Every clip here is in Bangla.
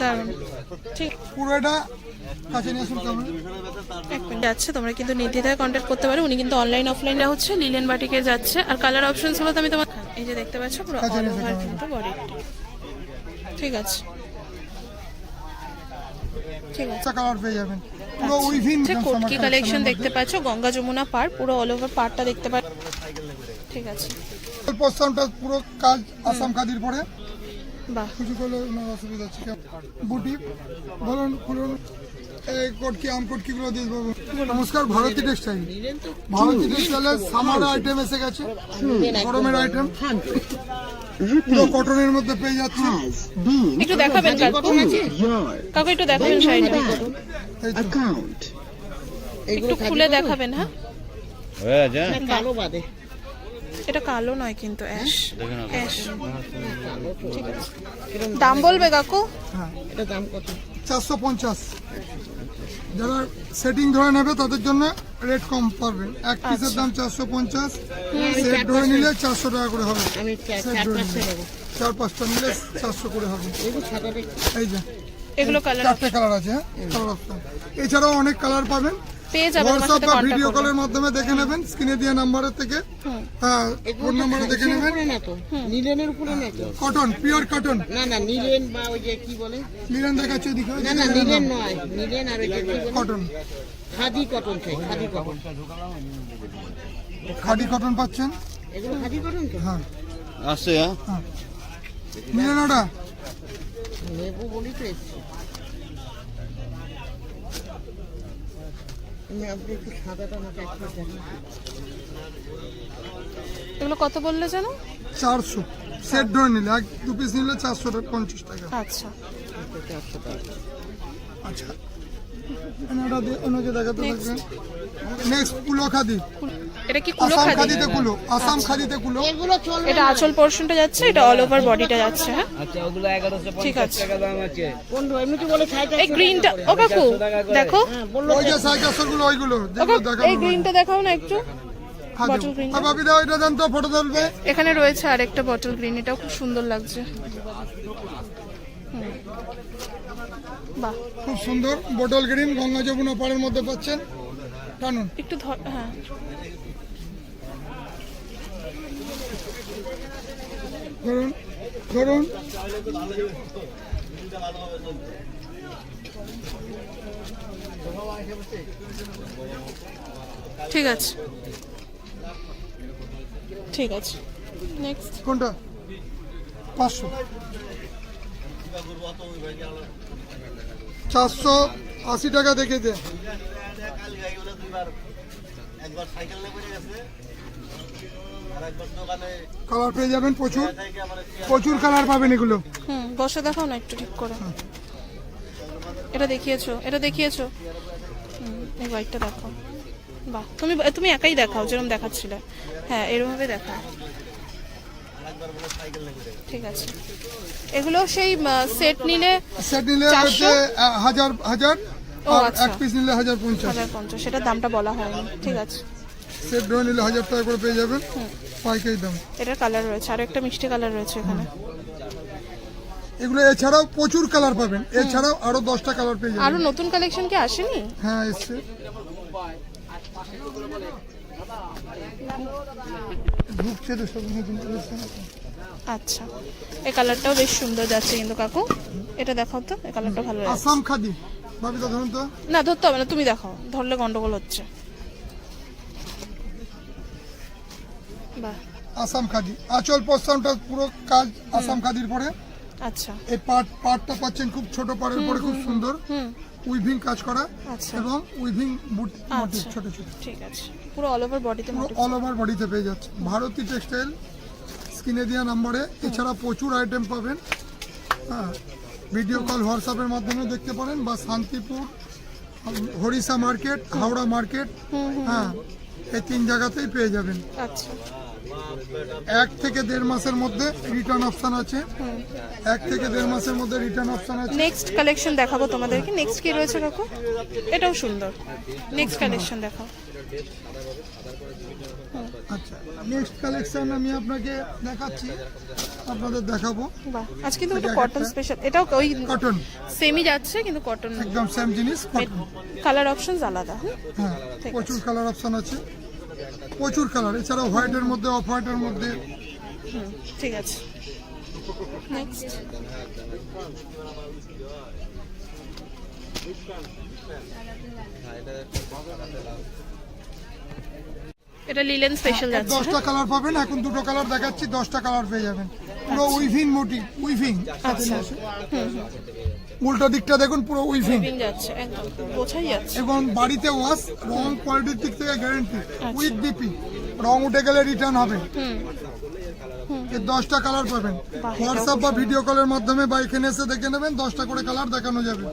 দারুণ। ঠিক। পুরোটা কাছে নিয়ে আসুন কেমন এক মিনিট। যাচ্ছে তোমরা কিন্তু নির্দ্বিধায় কন্ট্যাক্ট করতে পারো। উনি কিন্তু অনলাইন অফলাইনটা হচ্ছে লিলেন বাটিকে যাচ্ছে। আর কালার অপশনসগুলো তো আমি তোমার এই যে দেখতে পাচ্ছ পুরো অল ওভার কিন্তু বডি ঠিক আছে। ঠিক আছে। আচ্ছা কোটকি কালেকশন দেখতে পাচ্ছ গঙ্গা যমুনা পার পুরো অল ওভার পারটা দেখতে পাচ্ছ। ঠিক আছে। পুরো কাজ আসাম খাদির পরে। বাহ কিছু করলে কোনো অসুবিধা আছে বুটি বলুন খুলুন। এই কটকি আম কটকি গুলো দিয়ে দেবো। নমস্কার ভারতী টেক্সটাইল। ভারতী টেক্সটাইলের সামার আইটেম এসে গেছে। গরমের আইটেম পুরো কটনের মধ্যে পেয়ে যাচ্ছে। একটু দেখাবেন কাকু কাকু একটু দেখাবেন শাড়িটা একটু খুলে দেখাবেন হ্যাঁ? হয়ে যা কালো বাদে। এটা কালো নয় কিন্তু অ্যাশ। অ্যাশ? ঠিক আছে। দাম বলবে কাকু? হ্যাঁ এটা দাম কত? চারশো পঞ্চাশ। যারা সেটিং ধরে নেবে তাদের জন্য রেট কম পাবেন এক পিসের দাম চারশো পঞ্চাশ। সেট ধরে নিলে চারশো টাকা করে হবে। চার সেট চার ধরে নিলে চার পাঁচটা নিলে চারশো করে হবে। এই যে এগুলো কালার চারটে কালার আছে হ্যাঁ? এছাড়াও অনেক কালার পাবেন। পেয়ে যাবেন আমার হোয়াটসঅ্যাপ সাথে বা ভিডিও কলের মাধ্যমে দেখে নেবেন স্ক্রিনে দেওয়া নাম্বারের থেকে। হ্যাঁ ফোন নাম্বারে দেখে নেবেন। না তো? নীলেনের উপরে না তো? কটন পিওর কটন না না নীলেন বা ওই যে কি বলে? মিলন দেখাচ্ছে ওদিকে না না নীলেন নয়। নীলেন আর ওই যে কটন খাদি কটন চাই খাদি কটন খাদি কটন পাচ্ছেন? এগুলো খাদি কটন তো? হ্যাঁ। আসছে হ্যাঁ। মিলন ওটা? নেব বলি তো এসছি আমি আপনি একটু সাদাটা আমাকে একটু দেখান এগুলো কত বললে যেন? চারশো। সেট ধরে নিলে এক দু পিস নিলে চারশো পঞ্চাশ টাকা। আচ্ছা। আচ্ছা। ওনাকে দেখাতে থাকবেন নেক্সট কুলো খাদি এটা কি কুলো আসাম খাদিতে কুলো আসাম খাদিতে কুলো। এগুলো চলবে এটা আঁচল পোর্শনটা যাচ্ছে এটা অল ওভার বডিটা যাচ্ছে হ্যাঁ? আচ্ছা ওগুলো এগারোশো ঠিক আছে। দাম আছে। বন্ধু এমনি বলে এই গ্রিনটা ও কাকু দেখো। হ্যাঁ ওই যে গুলো ওইগুলো দেখানো এই গ্রিনটা দেখাও না একটু। দাও। এটা ফটো তুলবে। এখানে রয়েছে আরেকটা বটল গ্রিন এটাও খুব সুন্দর লাগছে। বাহ। খুব সুন্দর বোটল গ্রিন গঙ্গা যমুনা পাড়ের মধ্যে পাচ্ছেন। টানুন। একটু ধর হ্যাঁ। ধরুন ধরুন ঠিক আছে। ঠিক আছে। নেক্সট কোনটা? পাঁচশো। চারশো আশি টাকা দেখে দে। কালার পেয়ে যাবেন প্রচুর। প্রচুর কালার পাবেন এগুলো। হুম বসে দেখাও না একটু ঠিক করে। এটা দেখিয়েছো এটা দেখিয়েছো? হুম, এই হোয়াইটটা দেখাও বাহ তুমি তুমি একাই দেখাও যেরকম দেখাচ্ছিলে। হ্যাঁ এরমভাবে দেখাও। ঠিক আছে। এগুলো সেই সেট নিলে সেট নিলে হাজার হাজার। ও, আর আচ্ছা। এক পিস নিলে হাজার পঞ্চাশ। হাজার পঞ্চাশ সেটার দামটা বলা হয়নি। ঠিক আছে। সেট ধরে নিলে হাজার টাকা করে পেয়ে যাবেন। পাইকারি দাম। এটার কালার রয়েছে আর একটা মিষ্টি কালার রয়েছে এখানে। এগুলো এছাড়াও প্রচুর কালার পাবেন। এছাড়াও আরও দশটা কালার পেয়ে যাবেন। আরও নতুন কালেকশন কি আসেনি? হ্যাঁ এসছে। ঢুকছে তো সব নতুন collection। আচ্ছা। এই কালারটাও বেশ সুন্দর যাচ্ছে কিন্তু কাকু। এটা দেখাও তো এই কালারটা ভালো লাগছে। আসাম খাদি। ভাবিতা ধরুন তো। না ধরতে হবে না তুমি দেখাও। ধরলে গন্ডগোল হচ্ছে। আসাম খাদি। আচল পশ্চামটা পুরো কাজ আসাম খাদির পরে। আচ্ছা। এই পাট পাটটা পাচ্ছেন খুব ছোট পাড়ের পরে খুব সুন্দর। উইভিং কাজ করা আচ্ছা। এবং উইভিং বুট আচ্ছা। ছোট ছোট। ঠিক আছে। পুরো অল ওভার বডিতে পুরো অল ওভার বডিতে পেয়ে যাচ্ছে। ভারতী টেক্সটাইল স্ক্রিনে দেওয়া নম্বরে। এছাড়া প্রচুর আইটেম পাবেন। হ্যাঁ ভিডিও কল হোয়াটসঅ্যাপের মাধ্যমে দেখতে পারেন বা শান্তিপুর হরিষা মার্কেট হাওড়া মার্কেট হ্যাঁ এই তিন জায়গাতেই পেয়ে যাবেন। আচ্ছা। এক থেকে দেড় মাসের মধ্যে রিটার্ন অপশন আছে। এক থেকে দেড় মাসের মধ্যে রিটার্ন অপশন আছে। নেক্সট কালেকশন দেখাবো তোমাদেরকে। নেক্সট কি রয়েছে কাকু? এটাও সুন্দর। নেক্সট কালেকশন দেখাও। আচ্ছা নেক্সট কালেকশন আমি আপনাকে দেখাচ্ছি। আপনাদের দেখাবো। আজ কিন্তু ওটা কটন স্পেশাল এটাও ওই কটন সেমই যাচ্ছে কিন্তু কটন একদম সেম জিনিস কালার অপশনস আলাদা? হ্যাঁ প্রচুর কালার অপশন আছে। প্রচুর কালার এছাড়াও হোয়াইটের মধ্যে অফ হোয়াইটের মধ্যে। ঠিক আছে। নেক্সট এটা লিলেন স্পেশাল দশটা কালার পাবেন এখন দুটো কালার দেখাচ্ছি দশটা কালার পেয়ে যাবেন। পুরো উইভিং মোটিভ উইভিং আচ্ছা। উল্টো দিকটা দেখুন পুরো উইভিং যাচ্ছে একদম বোঝাই যাচ্ছে। এবং বাড়িতে ওয়াশ রং কোয়ালিটির দিক থেকে গ্যারেন্টি। উইথ বিপি রং উঠে গেলে রিটার্ন হবে। এর দশটা কালার পাবেন। হোয়াটসঅ্যাপ বা ভিডিও কলের মাধ্যমে বা এখানে এসে দেখে নেবেন দশটা করে কালার দেখানো যাবে।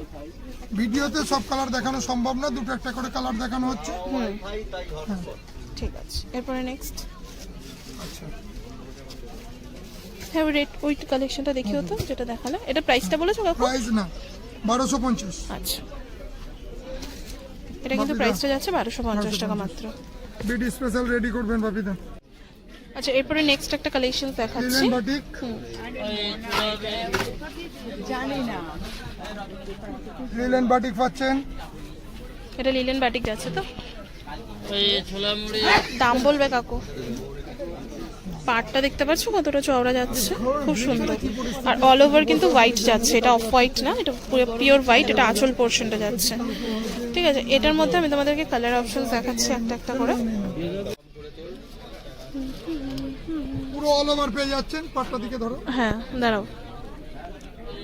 ভিডিওতে সব কালার দেখানো সম্ভব না দুটো একটা করে কালার দেখানো হচ্ছে। ঠিক আছে। এরপরে নেক্সট আচ্ছা। হ্যাঁ ওই কালেকশনটা দেখিও তো যেটা দেখালে। এটা প্রাইসটা বলেছ কাকু? প্রাইস না বারোশো পঞ্চাশ। আচ্ছা। এটা কিন্তু প্রাইসটা যাচ্ছে বারোশো পঞ্চাশ টাকা মাত্র। বিডি স্পেশাল রেডি করবেন বাপিদা। আচ্ছা এরপরে নেক্সট একটা কালেকশন দেখাচ্ছি। লিলেন বাটিক লিলেন বাটিক পাচ্ছেন। এটা লিলেন বাটিক যাচ্ছে তো। দাম বলবে কাকু। পাটটা দেখতে পাচ্ছ? কতটা চওড়া যাচ্ছে? খুব সুন্দর। আর অল ওভার কিন্তু হোয়াইট যাচ্ছে। এটা অফ হোয়াইট না এটা পুরো পিওর হোয়াইট এটা আঁচল পোর্শনটা যাচ্ছে। ঠিক আছে এটার মধ্যে আমি তোমাদেরকে কালার অপশন দেখাচ্ছি একটা একটা করে। পুরো অল ওভার পেয়ে যাচ্ছেন। পাটটা দিকে ধরো। হ্যাঁ দাঁড়াও।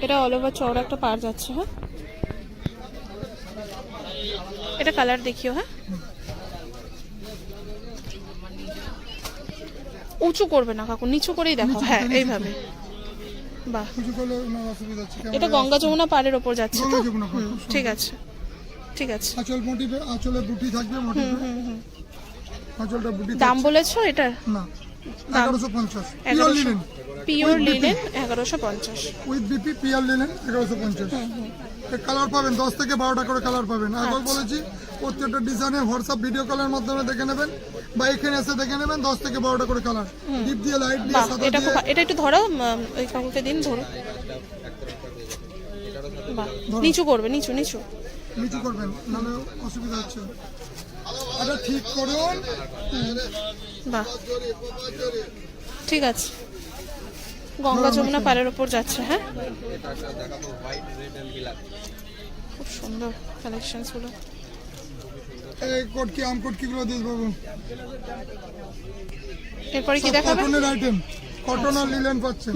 এটা অল ওভার চওড়া একটা পার যাচ্ছে হ্যাঁ? এটা কালার দেখিও হ্যাঁ? উঁচু করবে না কাকু নিচু করেই দেখো। হ্যাঁ এইভাবে। বাহ। এটা গঙ্গা যমুনা পাড়ের ওপর যাচ্ছে তো। ঠিক আছে ঠিক আছে। আঁচল মোটিভে আঁচলে বুটি থাকবে মোটিভে আঁচলটা বুটি দাম বলেছ এটার? না এগারোশো পঞ্চাশ। পিওর এগারোশো লিনেন পিওর এগারোশো পঞ্চাশ। উইথ বিপি পিওর লিনেন এগারোশো পঞ্চাশ। কালার পাবেন দশ থেকে বারোটা করে কালার পাবেন। একবার আচ্ছা। বলেছি প্রত্যেকটা ডিজাইনে হোয়াটসঅ্যাপ ভিডিও কলের মাধ্যমে দেখে নেবেন বা এখানে এসে দেখে নেবেন দশ থেকে বারোটা করে কালার ডিপ দিয়ে লাইট দিয়ে সাদা এটা খুব এটা একটু ধরো ওই কাকুকে দিন ধরো। বাহ নিচু করবে নিচু নিচু। নিচু করবেন নাহলে অসুবিধা হচ্ছে। এটা ঠিক করুন বাহ ঠিক আছে। গঙ্গা যমুনা পাড়ের ওপর যাচ্ছে হ্যাঁ? খুব সুন্দর কালেকশনসগুলো। এই কটকি আম কটকিগুলো দিয়ে বাবু এরপরে কি দেখাবে? কটনের আইটেম কটন আর লিলেন পাচ্ছেন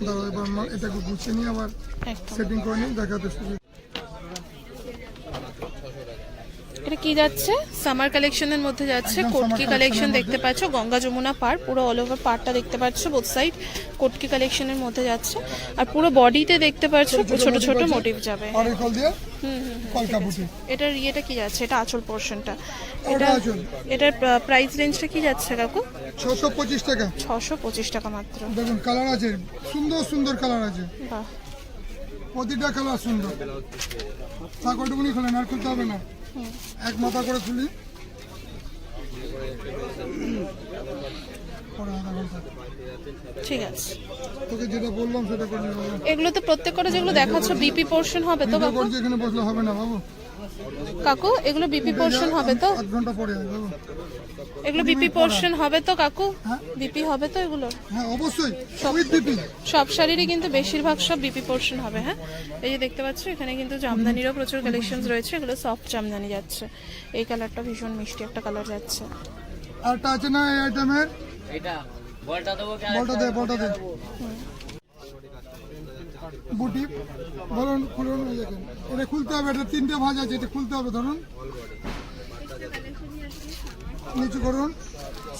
দাদা এবার এটাকে গুছিয়ে নিয়ে আবার সেটিং করে নিয়ে দেখাতে সুবিধা এটা কি যাচ্ছে? সামার কালেকশনের মধ্যে যাচ্ছে। কোটকি কালেকশন দেখতে পাচ্ছ। গঙ্গা যমুনা পাড় পুরো অল ওভার পাড়টা দেখতে পাচ্ছ বোথ সাইড কোটকি কালেকশনের মধ্যে যাচ্ছে। আর পুরো বডিতে দেখতে পাচ্ছ ছোট ছোট মোটিভ যাবে। এটার ইয়েটা কি যাচ্ছে? এটা আঁচল পোর্শনটা এটা এটার প্রাইস রেঞ্জটা কি যাচ্ছে কাকু? ছশো পঁচিশ টাকা। ছশো পঁচিশ টাকা মাত্র। দেখুন কালার আছে। সুন্দর সুন্দর কালার আছে। প্রতিটা কালার সুন্দর। থাকটুকুনি খোলেন আর খুলতে হবে না। এক মাথা করে তুলি। ঠিক আছে। তোকে যেটা বললাম সেটা করে এগুলো তো প্রত্যেকটা যেগুলো দেখাচ্ছ বিপি পোর্শন হবে তো বাবু? এখানে বসলে হবে না বাবু। কাকু এগুলো বিপি পোর্শন হবে তো? এগুলো বিপি পোর্শন হবে তো কাকু? হ্যাঁ। বিপি হবে তো এগুলো? হ্যাঁ অবশ্যই। সব শাড়িরই কিন্তু বেশিরভাগ সব বিপি পোর্শন হবে হ্যাঁ? এই যে দেখতে পাচ্ছ এখানে কিন্তু জামদানিরও প্রচুর কালেকশন রয়েছে এগুলো সফট জামদানি যাচ্ছে। এই কালারটা ভীষণ মিষ্টি একটা কালার যাচ্ছে। আছে না এই আইটেমের এটা বলটা দেবো বলটা দে বলটা দে। বুটি বলুন খুলুন দেখুন। এটা খুলতে হবে এটা তিনটে ভাঁজ আছে এটা খুলতে হবে ধরুন। নিচু করুন।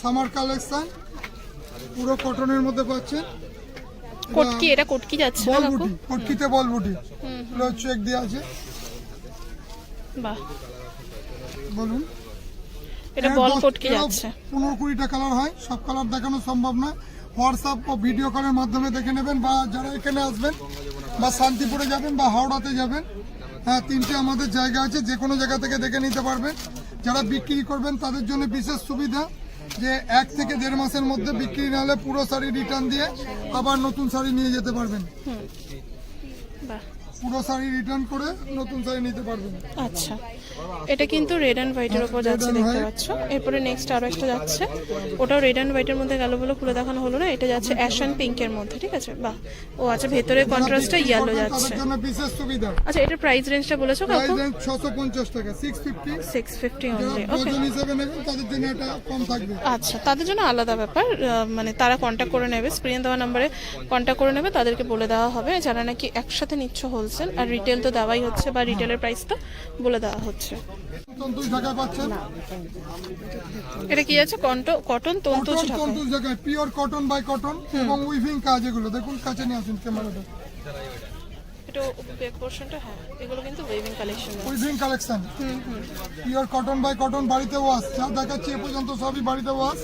সামার কালেকশন পুরো কটনের মধ্যে পাচ্ছেন। কোটকি এটা কোটকি যাচ্ছে না বল কাকু? কটকিতে বল বুটি পুরো চেক দিয়ে আছে। বাহ। বলুন। এটা বল কোটকি যাচ্ছে। পনেরো কুড়িটা কালার হয় সব কালার দেখানো সম্ভব না হোয়াটসঅ্যাপ ও ভিডিও কলের মাধ্যমে দেখে নেবেন বা যারা এখানে আসবেন বা শান্তিপুরে যাবেন বা হাওড়াতে যাবেন হ্যাঁ তিনটে আমাদের জায়গা আছে, যে কোনো জায়গা থেকে দেখে নিতে পারবেন। যারা বিক্রি করবেন, তাদের জন্য বিশেষ সুবিধা যে এক থেকে দেড় মাসের মধ্যে বিক্রি না হলে পুরো শাড়ি রিটার্ন দিয়ে আবার নতুন শাড়ি নিয়ে যেতে পারবেন। বাহ। পুরো শাড়ি রিটার্ন করে নতুন শাড়ি নিতে পারবেন। আচ্ছা। এটা কিন্তু রেড অ্যান্ড হোয়াইটের উপর যাচ্ছে দেখতে। পাচ্ছ। এরপরে নেক্সট আরও একটা যাচ্ছে। ওটাও রেড অ্যান্ড হোয়াইটের মধ্যে গেল বলে খুলে দেখানো হলো না এটা যাচ্ছে অ্যাশ অ্যান্ড পিঙ্কের মধ্যে ঠিক আছে? বাহ। ও আচ্ছা ভেতরের কন্ট্রাস্টটা ইয়েলো যাচ্ছে। বিশেষ সুবিধা। আচ্ছা এটার প্রাইস রেঞ্জটা বলেছ কাকু? প্রাইস রেঞ্জ ছশো পঞ্চাশ টাকা সিক্স ফিফটি সিক্স ফিফটি যারা অনলি ওকে তাদের জন্য এটা কম থাকবে। আচ্ছা তাদের জন্য আলাদা ব্যাপার মানে তারা কন্ট্যাক্ট করে নেবে স্ক্রিনে দেওয়া নাম্বারে কন্ট্যাক্ট করে নেবে তাদেরকে বলে দেওয়া হবে। যারা নাকি একসাথে নিচ্ছ হোলসেল আর রিটেল তো দেওয়াই হচ্ছে বা রিটেলের প্রাইসটা বলে দেওয়া হচ্ছে। এটা কি আছে? কন্টো cotton cotton Dhaka Tantuja pure cotton by cotton এবং উইভিং কাজ এগুলো। দেখুন কাছে নিয়ে আসুন ক্যামেরাটা। এটা ব্যাক পোর্শনটা হ্যাঁ এগুলো কিন্তু weaving collection weaving collection pure cotton by cotton বাড়িতে ওয়াশ যা দেখাচ্ছি এ পর্যন্ত সবই বাড়িতে ওয়াশ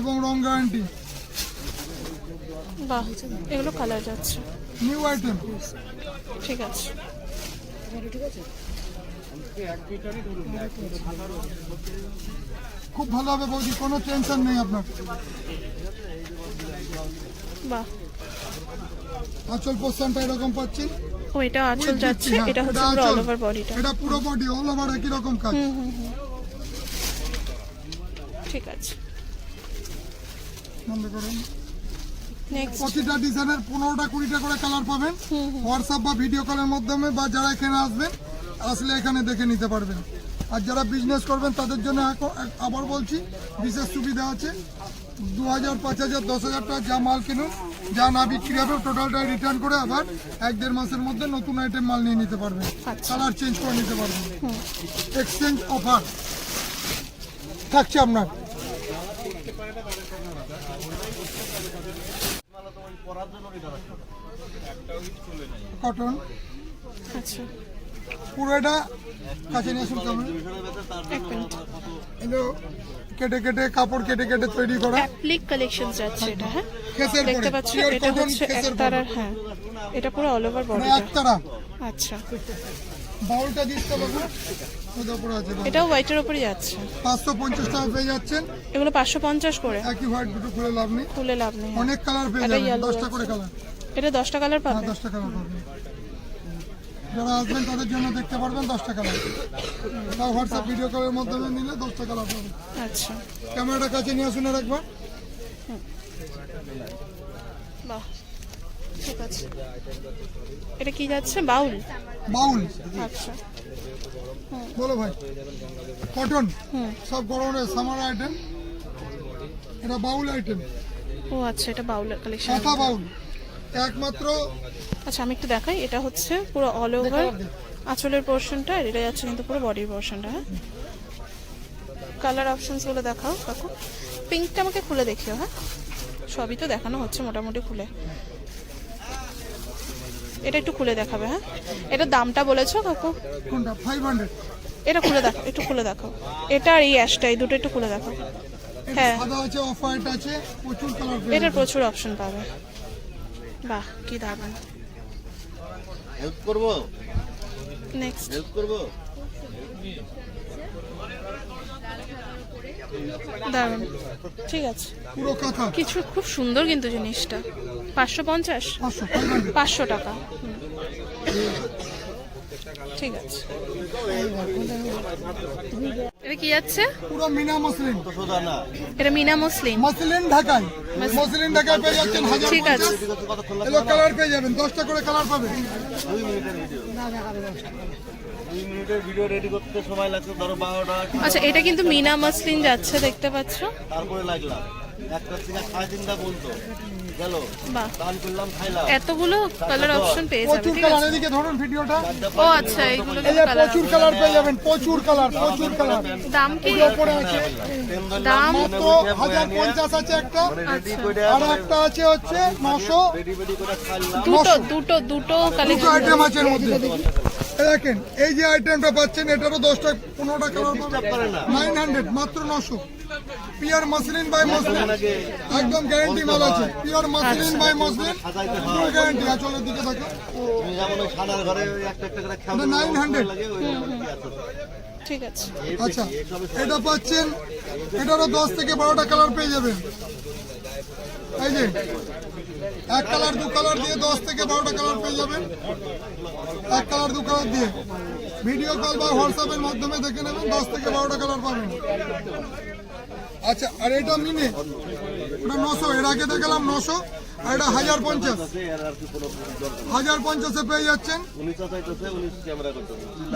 এবং রং গ্যারান্টি বাহ এগুলো কালার যাচ্ছে। নিউ আইটেম ঠিক আছে। খুব ভালো হবে বৌদি কোনো টেনশন নেই আপনার। বাহ। আচল পোর্শনটা এরকম পাচ্ছেন ও এটা আঁচল যাচ্ছে? হ্যাঁ, এটা হচ্ছে পুরো অল ওভার বডিটা এটা পুরো বডি অল ওভার একই রকম কাজ। ঠিক আছে। বন্ধ করুন। প্রতিটা ডিজাইনের পনেরোটা কুড়িটা করে কালার পাবেন। হোয়াটসঅ্যাপ বা ভিডিও কলের মাধ্যমে বা যারা এখানে আসবেন আসলে এখানে দেখে নিতে পারবেন। আর যারা বিজনেস করবেন তাদের জন্য আবার বলছি বিশেষ সুবিধা আছে। দু হাজার পাঁচ হাজার দশ হাজার টাকা যা মাল কিনুন যা না বিক্রি হবে টোটালটা রিটার্ন করে আবার এক দেড় মাসের মধ্যে নতুন আইটেম মাল নিয়ে নিতে পারবেন। আচ্ছা। কালার চেঞ্জ করে নিতে পারবেন। এক্সচেঞ্জ অফার থাকছে আপনার। কটন। আচ্ছা। পুরো এটা কাছে নিয়ে আসুন কেমন? এগুলো কেটে কেটে কাপড় কেটে কেটে তৈরি করা। অ্যাপ্লিক কালেকশন যাচ্ছে এটা হ্যাঁ? খেসের দেখতে পাচ্ছ এটা হচ্ছে একতারার হ্যাঁ। এটা পুরো অল ওভার বডিটা একতারা আচ্ছা। বাউলটা দিতে পারব এটাও হোয়াইটের ওপরই যাচ্ছে। পাঁচশো পঞ্চাশ টাকা পেয়ে যাচ্ছেন। এগুলো পাঁচশো পঞ্চাশ করে। একই হোয়াইট দুটো খুলে লাভ নেই। খুলে লাভ নেই। অনেক কালার পেয়ে যাবেন। দশটা করে কালার এটা দশটা কালার হ্যাঁ পাবে দশটা কালার পাবেন। যারা আসবেন তাদের জন্য দেখতে পারবেন দশটা কালার তাও হোয়াটসঅ্যাপ ভিডিও কলের মাধ্যমে নিলে দশটা কালার পাবেন। আচ্ছা। ক্যামেরাটা কাছে নিয়ে আসুন আর একবার। বাহ ঠিক আছে। এটা কি যাচ্ছে? বাউল। বাউল। আচ্ছা। বলো ভাই। কটন সব গরমের সামার আইটেম এটা বাউল আইটেম ও আচ্ছা এটা বাউলের কালেকশন কাঁথা বাউল। একমাত্র আচ্ছা আমি একটু দেখাই। এটা হচ্ছে পুরো অল ওভার আঁচলের পোর্শনটা আর এটা যাচ্ছে কিন্তু পুরো বডির পোর্শনটা হ্যাঁ? কালার অপশনসগুলো দেখাও কাকু পিঙ্কটা আমাকে খুলে দেখিও হ্যাঁ? সবই তো দেখানো হচ্ছে মোটামুটি খুলে। এটা একটু খুলে দেখাবে হ্যাঁ? এটা দামটা বলেছ কাকু? কোনটা ফাইভ হান্ড্রেড এটা খুলে দেখো একটু খুলে দেখাও। এটা আর এই অ্যাশটা এই দুটো একটু খুলে দেখাও। হ্যাঁ। সাদা আছে অফ হোয়াইট আছে প্রচুর কালার এটার প্রচুর অপশন পাবে। বাহ কি দারুণ। হেল্প করব? নেক্সট হেল্প করব? দারুণ। ঠিক আছে। পুরো কাঁথা। কিছু খুব সুন্দর কিন্তু জিনিসটা। পাঁচশো পঞ্চাশ? পাঁচশো টাকা। ঠিক আছে। এটা কি যাচ্ছে? পুরো মিনা না এটা মিনা মুসলিম। মসলিন ঢাকায়। মসলিন ঢাকায় পেয়ে যাচ্ছেন হাজার ঠিক আছে। এলো কালার পেয়ে যাবেন। দশটা করে কালার পাবেন দুই মিনিটের ভিডিও রেডি করতে সময় লাগছে ধরো বারোটা আচ্ছা এটা কিন্তু মিনা মসলিন যাচ্ছে দেখতে পাচ্ছ? তারপরে লাগলাম। একটা সাড়ে তিনটা বলতো। গেল। দান করলাম খাইলাম। এতগুলো কালার অপশন পেয়ে যাবে প্রচুর কালার এদিকে ধরুন ভিডিওটা। ও আচ্ছা এইগুলো প্রচুর কালার পেয়ে যাবেন প্রচুর কালার প্রচুর কালার দাম কি? ওপরে আছে। দাম? হাজার পঞ্চাশ আছে একটা। আর একটা আছে হচ্ছে নশো। রেডি রেডি করে খাইলাম। দুটো দুটো দুটো কালেকশন আইটেম আছে এর মধ্যে। দেখেন এই যে আইটেমটা পাচ্ছেন এটারও দশটা পনেরোটা কালার ডিস্টার্ব করে না। নাইন হান্ড্রেড মাত্র নশো। পিওর মাসলিন বাই মসলিন একদম গ্যারান্টি মাল আছে। পিওর মাসলিন বাই মসলিন সাজাইতে ফুল গ্যারান্টি আচলের দিকে দেখো। তুমি যেমন ওই সাদার ঘরে ওই একটা একটা করে খেলতে এটা 900 লাগে ওই রকম কি আছে। ঠিক আছে। আচ্ছা এটা পাচ্ছেন এটারও দশ থেকে বারোটা কালার পেয়ে যাবেন। এই যে, এক কালার, দু কালার দিয়ে দশ থেকে বারোটা কালার পেয়ে যাবেন। এক কালার, দু কালার দিয়ে। ভিডিও কল বা হোয়াটসঅ্যাপের মাধ্যমে দেখে নেবেন, দশ থেকে বারোটা কালার পাবেন। আচ্ছা আর এটা মিনে, ওটা নশো, এর আগে দেখালাম নশো। আর এটা হাজার পঞ্চাশ। হাজার পঞ্চাশে পেয়ে যাচ্ছেন।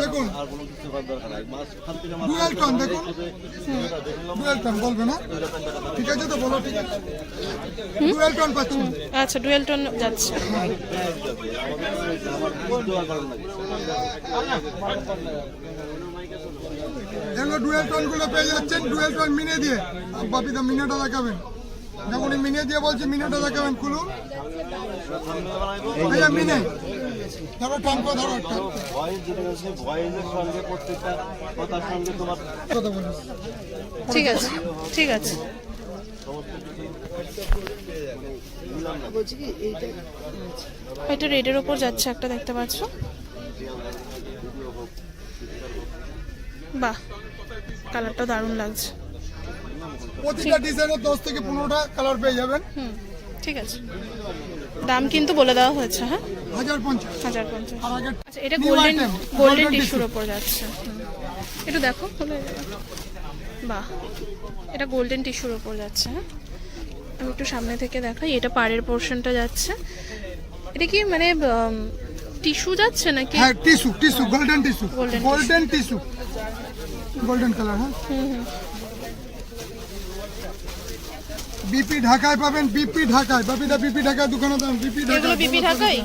দেখুন। ডুয়েল টন দেখুন। ডুয়েল টন বলবে না? ঠিক আছে তো বলো ঠিক আছে। ডুয়েল টন পাচ্ছেন। আচ্ছা ডুয়েল টোন যাচ্ছে। এগুলো ডুয়েল টনগুলো পেয়ে যাচ্ছেন। ডুয়েল টন মিনে দিয়ে। বাপিদা মিনেটা দেখাবেন যখন মিনে দিয়ে বলছি, মিনেটা দেখাবেন খুলুন। মিনে কথা বলিস ঠিক আছে ঠিক আছে। রেডের ওপর যাচ্ছে একটা দেখতে পাচ্ছ। বাহ, কালারটা দারুণ লাগছে। প্রতিটা ডিজাইনের দশ থেকে পনেরোটা কালার পেয়ে যাবেন। হুম ঠিক আছে। দাম কিন্তু বলে দেওয়া হয়েছে হ্যাঁ? হাজার পঞ্চাশ। হাজার পঞ্চাশ। আচ্ছা এটা গোল্ডেন গোল্ডেন টিস্যুর। ওপর যাচ্ছে। হুম। একটু দেখো খুলে বাহ। এটা গোল্ডেন টিস্যুর ওপর যাচ্ছে হ্যাঁ? আমি একটু সামনে থেকে দেখাই এটা পাড়ের পোর্শনটা যাচ্ছে। এটা কি মানে টিস্যু যাচ্ছে নাকি? হ্যাঁ tissue tissue golden tissue golden tissue golden colour হ্যাঁ? বিপি ঢাকায় পাবেন বিপি ঢাকায়। বাপিদা বিপি ঢাকায় দোকানে দাম বিপি এগুলো ঢাকায়? বিপি ঢাকাই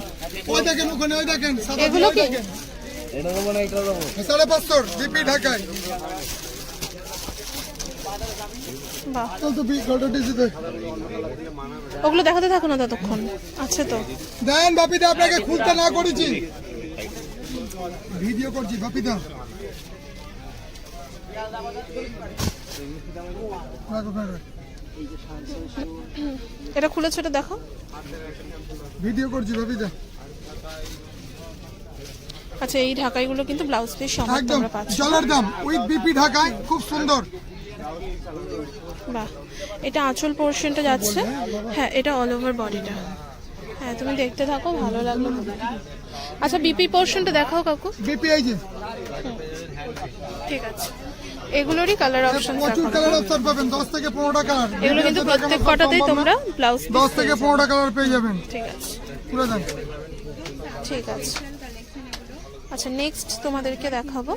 ওই দেখেন ওখানে ওই দেখেন এগুলো কি? এটা মানে এটা সাড়ে পাঁচশোর বিপি ঢাকায়। ওগুলো দেখাতে থাকো না ততক্ষণ। আছে তো। দেন বাপিদা আপনাকে খুলতে না করেছি। ভিডিও করছি বাপিদা। রাখো, রাখো। এটা খুলেছো এটা দেখো। ভিডিও করছি বাপিদা আচ্ছা এই ঢাকাইগুলো কিন্তু ব্লাউজ পিস সহ একদম তোমরা পাচ্ছ। জলের দাম উইথ বিপি ঢাকায় খুব সুন্দর। বাহ এটা আঁচল পোর্শনটা যাচ্ছে। হ্যাঁ এটা অল ওভার বডিটা হ্যাঁ তুমি দেখতে থাকো ভালো লাগল আচ্ছা বিপি পোর্শনটা দেখাও কাকু। বিপি এই যে। ঠিক আছে। এগুলোরই কালার অপশন প্রচুর কালার অপশন পাবেন দশ থেকে পনেরোটা কালার এগুলো কিন্তু প্রত্যেক কটাতেই তোমরা ব্লাউজ দশ থেকে পনেরোটা কালার পেয়ে যাবেন। ঠিক আছে। পুরো দাম ঠিক আছে। আচ্ছা নেক্সট তোমাদেরকে দেখাবো।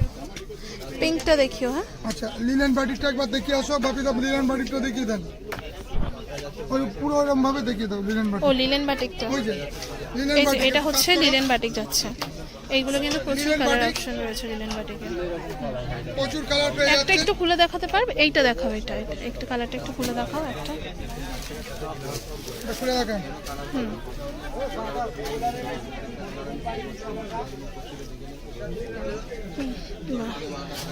পিঙ্কটা দেখিও হ্যাঁ? আচ্ছা লিলেন বাটিকটা একবার দেখিয়ে আসো বাপি দা লিলেন বাটিকটা দেখিয়ে দেন। ওই পুরো ওরকম ভাবে দেখিয়ে দাও লিলেন বাটিক ও লিলেন বাটিকটা ওই যে লিলেন বাটিক এটা হচ্ছে লিলেন বাটিক যাচ্ছে। এইগুলো কিন্তু প্রচুর কালার অপশন রয়েছে লিলেন বাটিকে প্রচুর কালার পেয়ে যাচ্ছে। একটা একটু খুলে দেখাতে পারবে? এইটা দেখাও এটা একটু কালারটা একটু খুলে দেখাও একটা। খুলে দেখান হুম।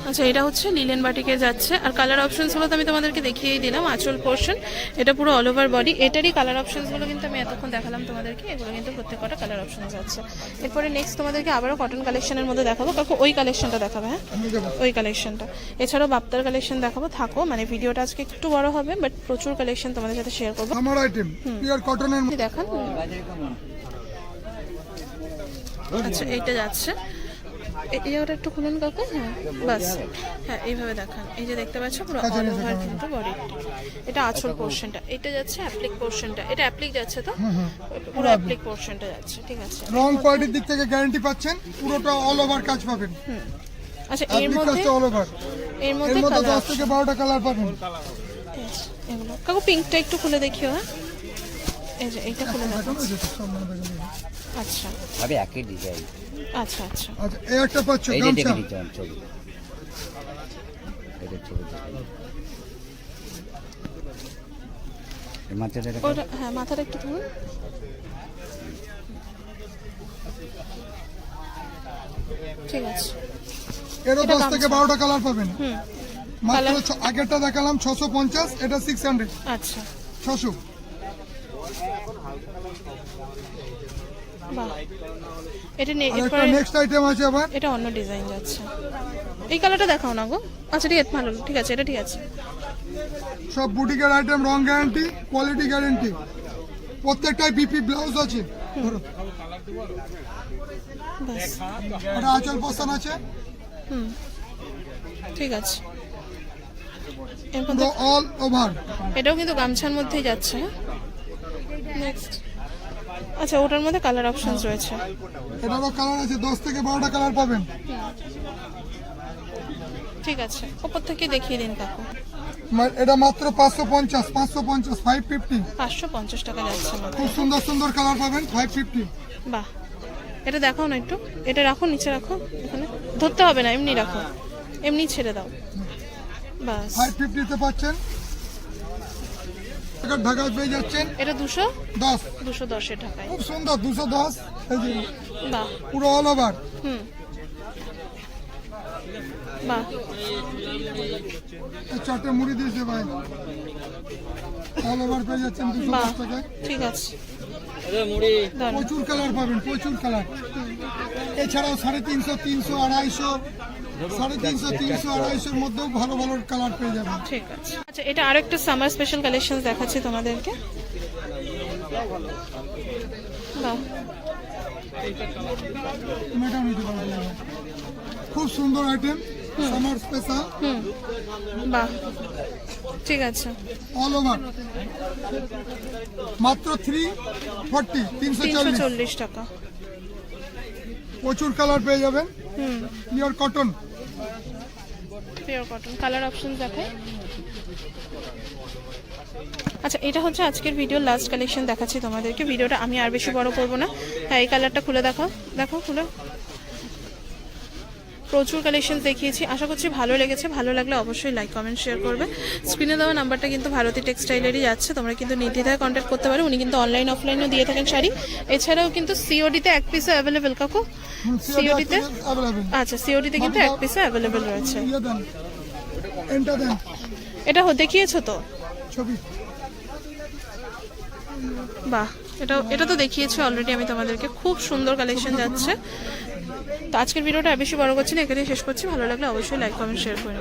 আচ্ছা এটা হচ্ছে লিলেন বাটিকে যাচ্ছে। আর কালার অপশনসগুলো তো আমি তোমাদেরকে দেখিয়েই দিলাম আঁচল পোর্শন এটা পুরো অল ওভার বডি এটারই কালার অপশনসগুলো কিন্তু আমি এতক্ষণ দেখালাম তোমাদেরকে। এগুলো কিন্তু প্রত্যেকটা কালার অপশন যাচ্ছে এরপরে নেক্সট তোমাদেরকে আবারও কটন কালেকশনের মধ্যে দেখাবো। কাকু ওই কালেকশনটা দেখাবে হ্যাঁ? ওই কালেকশনটা এছাড়াও বাপ্তার কালেকশন দেখাবো থাকো। মানে ভিডিওটা আজকে একটু বড় হবে বাট প্রচুর কালেকশন তোমাদের সাথে শেয়ার করব। আমার আইটেম পিওর কটনের দেখান। আচ্ছা এইটা যাচ্ছে। এই ওটা একটু খুলুন কাকু হ্যাঁ বাস। হ্যাঁ এইভাবে দেখান। এই যে দেখতে পাচ্ছ পুরো অল ওভার কিন্তু বডি এটা আঁচল পোর্শনটা এটা যাচ্ছে অ্যাপ্লিক পোর্শনটা এটা অ্যাপ্লিক যাচ্ছে তো? পুরো অ্যাপ্লিক পোর্শনটা যাচ্ছে ঠিক আছে। রং কোয়ালিটির দিক থেকে গ্যারান্টি পাচ্ছেন পুরোটা অল ওভার কাজ পাবেন। আচ্ছা এর মধ্যে? অল ওভার এর এর মধ্যে মধ্যে কালার দশ থেকে বারোটা কালার পাবেন। এগুলো। কাকু পিঙ্কটা একটু খুলে দেখিও হ্যাঁ। এই যে এইটা খুলে দেখো দেখানো যেত। আচ্ছা। আরে একই ডিজাইন আচ্ছা আচ্ছা। আচ্ছা এই একটা পাচ্ছ গামছা। এটা ছবি মাথাটা হ্যাঁ মাথাটা একটু ধরুন ঠিক আছে। এরও এটা থেকে গামছা। বারোটা কালার পাবেন। হুম। মাত্র ছ- আগেরটা দেখালাম ছশো পঞ্চাশ এটা সিক্স হান্ড্রেড আচ্ছা। ছশো। এটা নেক্সট আইটেম আছে আবার। এটা অন্য ডিজাইন যাচ্ছে। এই কালারটা দেখাও না গো। আচ্ছা ঠিক আছে ভালো ঠিক আছে এটা ঠিক আছে। সব বুটিকের আইটেম রং গ্যারান্টি কোয়ালিটি গ্যারান্টি প্রত্যেকটাই বিপি ব্লাউজ আছে। এটা আঁচল হুম ঠিক আছে। অল ওভার এটাও কিন্তু গামছার মধ্যেই যাচ্ছে হ্যাঁ? নেক্সট আচ্ছা ওটার মধ্যে কালার অপশনস রয়েছে। এটারও কালার আছে দশ থেকে বারোটা কালার পাবেন। ঠিক আছে ওপর থেকে দেখিয়ে দিন কাকু। এটা মাত্র পাঁচশো পঞ্চাশ পাঁচশো পঞ্চাশ ফাইভ ফিফটি পাঁচশো পঞ্চাশ টাকা যাচ্ছে খুব সুন্দর সুন্দর কালার পাবেন ফাইভ ফিফটি বাহ এটা দেখাও না একটু। এটা রাখো নিচে রাখো এখানে। ধরতে হবে না এমনি রাখো। এমনি ছেড়ে দাও। বাস। ফাইভ ফিফটিতে পাচ্ছেন। ঢাকায় পেয়ে যাচ্ছেন। এটা দুশো? দশ। দুশো দশের টাকায়। খুব সুন্দর দুশো দশ। পুরো অল ওভার হুম। বাহ। চারটে মুড়ি দিয়েছে ভাই। অল ওভার পেয়ে যাচ্ছেন দুশো দশ টাকায়। ঠিক আছে। প্রচুর কালার পাবেন প্রচুর কালার এছাড়াও সাড়ে তিনশো তিনশো আড়াইশো সাড়ে তিনশো তিনশো আড়াইশোর মধ্যেও ভালো ভালো কালার পেয়ে যাবেন। ঠিক আছে। আচ্ছা এটা আরও একটা সামার স্পেশাল কালেকশন দেখাচ্ছি তোমাদেরকে। খুব সুন্দর আইটেম সামার স্পেশাল হুম। বাহ। ঠিক আছে। অল ওভার মাত্র থ্রি ফর্টি তিনশো চল্লিশ। টাকা। প্রচুর কালার পেয়ে যাবেন। Pure cotton pure cotton colour option দেখায় আচ্ছা এটা হচ্ছে আজকের ভিডিওর লাস্ট কালেকশন দেখাচ্ছি তোমাদেরকে। ভিডিওটা আমি আর বেশি বড় করব না। হ্যাঁ এই কালারটা খুলে দেখাও। দেখো খুলে। প্রচুর কালেকশন দেখিয়েছি। আশা করছি ভালো লেগেছে। ভালো লাগলে অবশ্যই লাইক কমেন্ট শেয়ার করবে। স্ক্রিনে দেওয়া নাম্বারটা কিন্তু ভারতী টেক্সটাইলেরই যাচ্ছে। তোমরা কিন্তু নির্দ্বিধায় কন্ট্যাক্ট করতে পারো। উনি কিন্তু অনলাইন অফলাইনেও দিয়ে থাকেন শাড়ি। এছাড়াও কিন্তু সিওডিতে এক পিসও অ্যাভেলেবেল কাকু? সিওডিতে আচ্ছা সিওডিতে কিন্তু এক পিসও অ্যাভেলেবেল রয়েছে। এটা দেখিয়েছো তো? ছবি। বাহ এটা এটা তো দেখিয়েছি অলরেডি আমি তোমাদেরকে। খুব সুন্দর কালেকশন যাচ্ছে। তো আজকের ভিডিওটা বেশি বড় করছি না এখানে শেষ করছি ভালো লাগলে অবশ্যই লাইক কমেন্ট শেয়ার করে নিও।